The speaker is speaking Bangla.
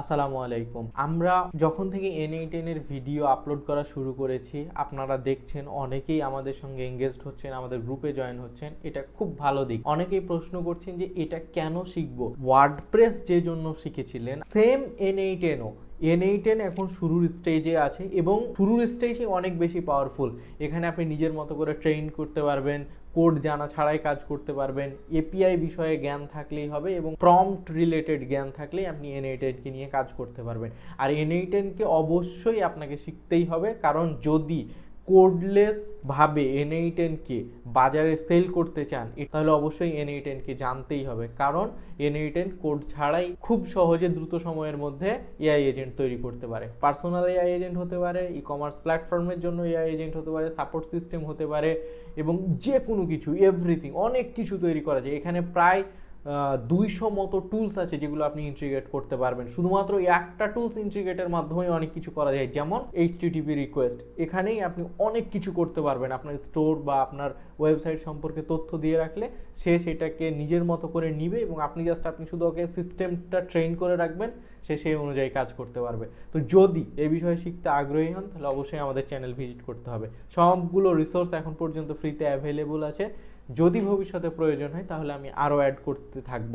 আসসালামু আলাইকুম। আমরা যখন থেকে এন এই এর ভিডিও আপলোড করা শুরু করেছি, আপনারা দেখছেন, অনেকেই আমাদের সঙ্গে এঙ্গেজড হচ্ছেন, আমাদের গ্রুপে জয়েন হচ্ছেন। এটা খুব ভালো দিক। অনেকেই প্রশ্ন করছেন যে এটা কেন শিখব? ওয়ার্ডপ্রেস যে জন্য শিখেছিলেন সেম এন এই এইটেনও এন এইটেন এখন শুরুর স্টেজে আছে এবং শুরুর স্টেজে অনেক বেশি পাওয়ারফুল এখানে আপনি নিজের মতো করে ট্রেন করতে পারবেন কোড জানা ছাড়াই কাজ করতে পারবেন এপিআই বিষয়ে জ্ঞান থাকলেই হবে এবং প্রম্পট রিলেটেড জ্ঞান থাকলেই আপনি এন এইটেনকে নিয়ে কাজ করতে পারবেন। আর এন এইটেনকে অবশ্যই আপনাকে শিখতেই হবে, কারণ যদি কোডলেস ভাবে এন এইটেনকে বাজারে সেল করতে চান তাহলে অবশ্যই এন এইটেনকে জানতেই হবে। কারণ এন টেন কোড ছাড়াই খুব সহজে দ্রুত সময়ের মধ্যে এআই এজেন্ট তৈরি করতে পারে। পার্সোনাল এআই এজেন্ট হতে পারে ই কমার্স প্ল্যাটফর্মের জন্য এআই এজেন্ট হতে পারে সাপোর্ট সিস্টেম হতে পারে এবং যে কোনো কিছু এভরিথিং অনেক কিছু তৈরি করা যায়। এখানে প্রায় দুইশো মতো টুলস আছে যেগুলো আপনি ইন্টিগ্রেট করতে পারবেন। শুধুমাত্র এই একটা টুলস ইন্টিগ্রেটের মাধ্যমে অনেক কিছু করা যায়। যেমন এইচটিটিপি রিকোয়েস্ট এখানেই আপনি অনেক কিছু করতে পারবেন। আপনার স্টোর বা আপনার ওয়েবসাইট সম্পর্কে তথ্য দিয়ে রাখলে সে সেটাকে নিজের মতো করে নিবে এবং আপনি জাস্ট আপনি শুধু ওকে সিস্টেমটা ট্রেন করে রাখবেন, সে সেই অনুযায়ী কাজ করতে পারবে। তো যদি এই বিষয়ে শিখতে আগ্রহী হন, তাহলে অবশ্যই আমাদের চ্যানেল ভিজিট করতে হবে। সবগুলো রিসোর্স এখন পর্যন্ত ফ্রিতে অ্যাভেলেবল আছে। যদি ভবিষ্যতে প্রয়োজন হয়, তাহলে আমি আরও অ্যাড করতে থাকব।